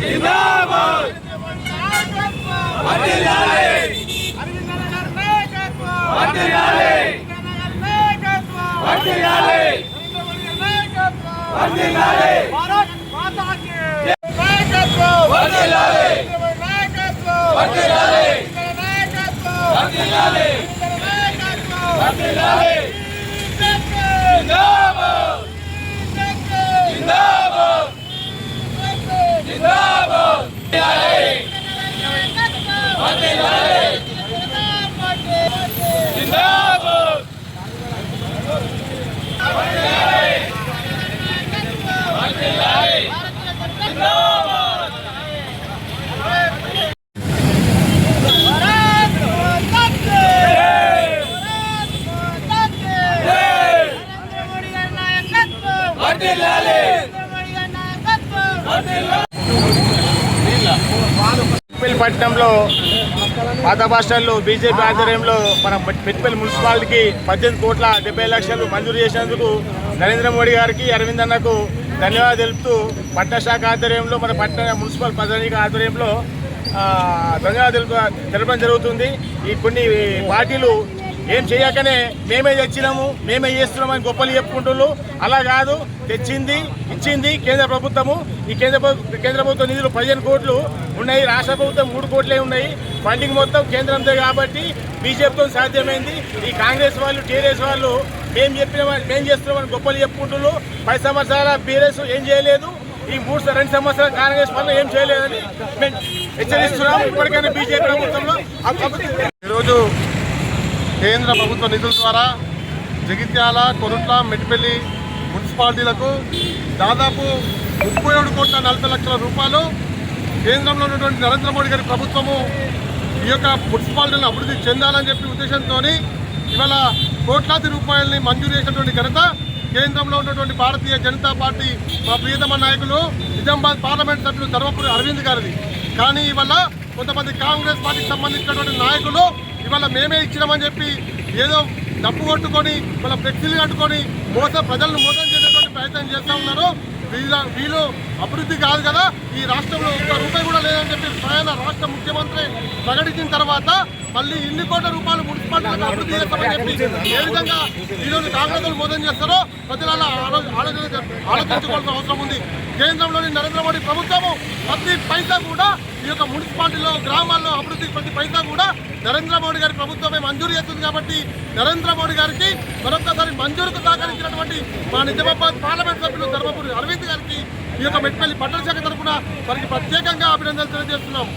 Zimbabwe! Bharat మాతా కి నాయకత్వం వర్ధిల్లాలి నాయకత్వం వర్ధిల్లాలి నాయకత్వం వర్ధిల్లాలి నాయకత్వం వర్ధిల్లాలి జిందాబాద్ జిందాబాద్ జిందాబాద్ వర్ధిల్లాలి జిందాబాద్ భారత్ మాతా కి భారత్ మాతా కి నరేంద్ర మోడీ గారి నాయకత్వం వర్ధిల్లాలి నరేంద్ర మోడీ గారి నాయకత్వం వర్ధిల్లాలి పట్టణంలో పాత భాషల్లో బీజేపీ ఆధ్వర్యంలో మన మెట్పల్లి మున్సిపాలిటీకి పద్దెనిమిది కోట్ల డెబ్బై లక్షలు మంజూరు చేసినందుకు నరేంద్ర మోడీ గారికి అరవింద్ అన్నకు ధన్యవాదాలు తెలుపుతూ పట్టణ శాఖ ఆధ్వర్యంలో మన పట్టణ మున్సిపల్ ప్రజానిక ఆధ్వర్యంలో ధన్యవాదాలు తెలపడం జరుగుతుంది. ఈ కొన్ని పార్టీలు ఏం చేయకనే మేమే తెచ్చినాము మేమే చేస్తున్నామని గొప్పలు చెప్పుకుంటున్నారు అలా కాదు తెచ్చింది ఇచ్చింది కేంద్ర ప్రభుత్వము. ఈ కేంద్ర కేంద్ర ప్రభుత్వ నిధులు పదిహేను కోట్లు ఉన్నాయి రాష్ట్ర ప్రభుత్వం మూడు కోట్లే ఉన్నాయి. ఫండింగ్ మొత్తం కేంద్రంతో కాబట్టి బీజేపీతో సాధ్యమైంది. ఈ కాంగ్రెస్ వాళ్ళు టీఆర్ఎస్ వాళ్ళు మేము చెప్పిన మేము చేస్తున్నామని గొప్పలు చెప్పుకుంటున్నారు పది సంవత్సరాల బీఆర్ఎస్ ఏం చేయలేదు. ఈ మూడు రెండు సంవత్సరాల కాంగ్రెస్ వాళ్ళు ఏం చేయలేదని మేము హెచ్చరిస్తున్నాము ఇప్పటికైనా బీజేపీ ప్రభుత్వంలో ప్రభుత్వం ఈరోజు కేంద్ర ప్రభుత్వ నిధుల ద్వారా జగిత్యాల కొరుట్ల మెట్పల్లి మున్సిపాలిటీలకు దాదాపు ముప్పై ఏడు కోట్ల నలభై లక్షల రూపాయలు కేంద్రంలో ఉన్నటువంటి నరేంద్ర మోడీ గారి ప్రభుత్వము ఈ యొక్క మున్సిపాలిటీలను అభివృద్ధి చెందాలని చెప్పి ఉద్దేశంతో ఇవాళ కోట్లాది రూపాయలని మంజూరు చేసినటువంటి ఘనత కేంద్రంలో ఉన్నటువంటి భారతీయ జనతా పార్టీ మా ప్రియతమ నాయకులు నిజామాబాద్ పార్లమెంట్ సభ్యులు ధర్మపురి అరవింద్ గారిది. కానీ ఇవాళ కొంతమంది కాంగ్రెస్ పార్టీకి సంబంధించినటువంటి నాయకులు ఇవాళ మేమే ఇచ్చినామని చెప్పి ఏదో డబ్బు కొట్టుకొని వాళ్ళ ఫ్లెక్సీలు కట్టుకొని మోసం ప్రజలను మోసం చేసేటువంటి ప్రయత్నం చేస్తూ ఉన్నారు వీళ్ళ వీళ్ళు అభివృద్ధి కాదు కదా ఈ రాష్ట్రంలో ఒక్క రూపాయి కూడా లేదని చెప్పి స్వయాన రాష్ట్ర ముఖ్యమంత్రి ప్రకటించిన తర్వాత మళ్ళీ ఇన్ని కోట్ల రూపాయలు మున్సిపాలిటీలకు అభివృద్ధి చేస్తామని చెప్పి ఏ విధంగా ఈరోజు కాంగ్రెస్ వాళ్ళు మోసం చేస్తారో ప్రజల ఆలో- ఆలోచన ఆలోచించుకోవాల్సిన అవసరం ఉంది. కేంద్రంలోని నరేంద్ర మోడీ ప్రభుత్వము ప్రతి పైసా కూడా ఈ యొక్క మున్సిపాలిటీలో గ్రామాల్లో అభివృద్ధికి ప్రతి పైసా కూడా నరేంద్ర మోడీ గారి ప్రభుత్వమే మంజూరు చేస్తుంది కాబట్టి నరేంద్ర మోడీ గారికి మరొకసారి మంజూరుకు సహకరించినటువంటి మా నిజామాబాద్ పార్లమెంట్ సభ్యులు ధర్మపురి అరవింద్ గారికి ఈ యొక్క మెట్పల్లి పట్టణ శాఖ తరఫున వారికి ప్రత్యేకంగా అభినందనలు తెలియజేస్తున్నాం.